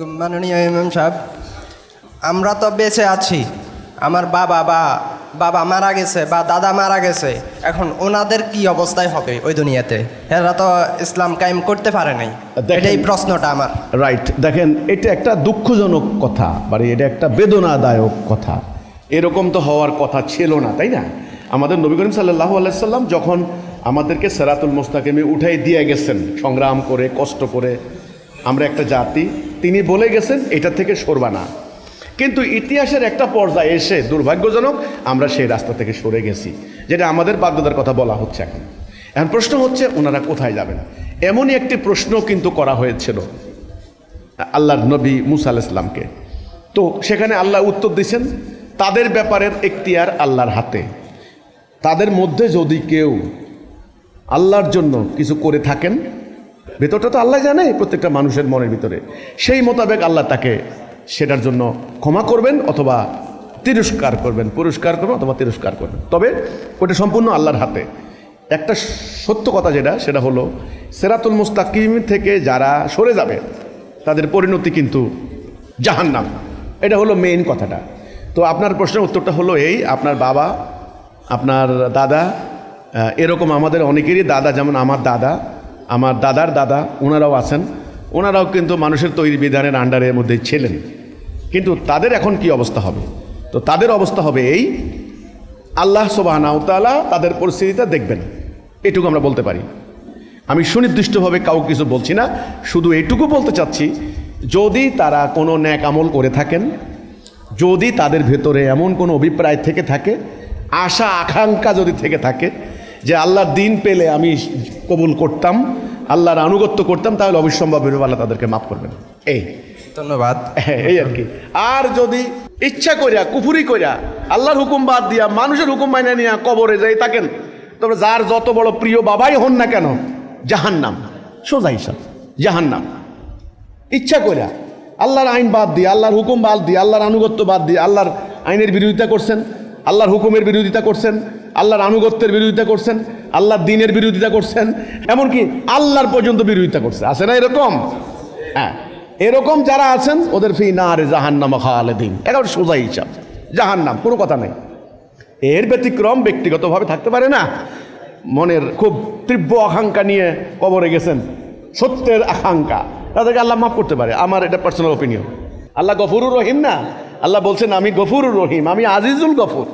মাননীয় ইমাম সাহেব। আমরা তো বেঁচে আছি। আমার বাবা বা বাবা মারা গেছে বা দাদা মারা গেছে। এখন ওনাদের কি অবস্থায় হবে ওই দুনিয়াতে? এরা তো ইসলাম কায়েম করতে পারে নাই। এটাই প্রশ্নটা আমার। রাইট দেখেন এটা একটা দুঃখজনক কথা মানে এটা একটা বেদনাদায়ক কথা। এরকম তো হওয়ার কথা ছিল না তাই না? আমাদের নবী করিম সাল্লাহ আলাইসাল্লাম যখন আমাদেরকে সেরাতুল মোস্তাকিমে উঠাই দিয়ে গেছেন সংগ্রাম করে কষ্ট করে আমরা একটা জাতি তিনি বলে গেছেন, এটা থেকে সরবা না। কিন্তু ইতিহাসের একটা পর্যায়ে এসে, দুর্ভাগ্যজনক, আমরা সেই রাস্তা থেকে সরে গেছি, যেটা আমাদের বাধ্যতার কথা বলা হচ্ছে এখন। এখন প্রশ্ন হচ্ছে, ওনারা কোথায় যাবেন? এমনই একটি প্রশ্ন কিন্তু করা হয়েছিল আল্লাহর নবী মুসা ইসলামকে তো সেখানে আল্লাহ উত্তর দিয়েছেন, তাদের ব্যাপারের এখতিয়ার আল্লাহর হাতে। তাদের মধ্যে যদি কেউ আল্লাহর জন্য কিছু করে থাকেন ভেতরটা তো আল্লাহ জানে প্রত্যেকটা মানুষের মনের ভিতরে। সেই মোতাবেক আল্লাহ তাকে সেটার জন্য ক্ষমা করবেন অথবা তিরস্কার করবেন, পুরস্কার করবেন অথবা তিরস্কার করবেন। তবে ওটা সম্পূর্ণ আল্লাহর হাতে। একটা সত্য কথা যেটা, সেটা হলো, সেরাতুল মুস্তাকিম থেকে যারা সরে যাবে, তাদের পরিণতি কিন্তু জাহান্নাম। এটা হলো মেইন কথাটা। তো আপনার প্রশ্নের উত্তরটা হলো এই, আপনার বাবা, আপনার দাদা এরকম আমাদের অনেকেরই দাদা, যেমন আমার দাদা আমার দাদার দাদা, ওনারাও আছেন। ওনারাও কিন্তু মানুষের তৈরি বিধানের আন্ডারের মধ্যে ছিলেন। কিন্তু তাদের এখন কি অবস্থা হবে? তো তাদের অবস্থা হবে এই, আল্লাহ সোবাহানাউতালা তাদের পরিস্থিতিটা দেখবেন। এটুকু আমরা বলতে পারি। আমি সুনির্দিষ্টভাবে কাউকে কিছু বলছি না, শুধু এটুকু বলতে চাচ্ছি, যদি তারা কোনো ন্যাক আমল করে থাকেন, যদি তাদের ভেতরে এমন কোনো অভিপ্রায় থেকে থাকে, আশা, আকাঙ্ক্ষা যদি থেকে থাকে যে আল্লাহর দিন পেলে আমি কবুল করতাম আল্লাহর আনুগত্য করতাম তাহলে অবিসম্ভব আল্লাহ তাদেরকে মাফ করবেন। এই। ধন্যবাদ। হ্যাঁ, এই আর কি। আর যদি ইচ্ছা করিয়া কুফুরি করিয়া আল্লাহর হুকুম বাদ দিয়া মানুষের হুকুম মাইনা নিয়া কবরে যাই থাকেন তবে যার যত বড় প্রিয় বাবাই হন না কেন জাহান্নাম সোজা হিসাব জাহান্নাম। ইচ্ছা করিয়া আল্লাহর আইন বাদ দিয়ে আল্লাহর হুকুম বাদ দিয়ে আল্লাহর আনুগত্য বাদ দিয়ে আল্লাহর আইনের বিরোধিতা করছেন আল্লাহর হুকুমের বিরোধিতা করছেন আল্লাহর আনুগত্যের বিরোধিতা করছেন, আল্লাহর দিনের বিরোধিতা করছেন, এমনকি আল্লাহর পর্যন্ত বিরোধিতা করছে। আছে না এরকম? হ্যাঁ। এরকম যারা আছেন, ওদের ফি না আরে জাহান্নামা খালেদিন। একেবারে সোজা হিসাব। জাহান্নাম, কোনো কথা নেই। এর ব্যতিক্রম ব্যক্তিগতভাবে থাকতে পারে না। মনের খুব তীব্র আকাঙ্ক্ষা নিয়ে কবরে গেছেন। সত্যের আকাঙ্ক্ষা। তাদেরকে আল্লাহ মাফ করতে পারে। আমার এটা পার্সোনাল ওপিনিয়ন আল্লাহ গফুরুর রহিম না? আল্লাহ বলছেন, আমি গফুরুর রহিম। আমি আজিজুল গফুর।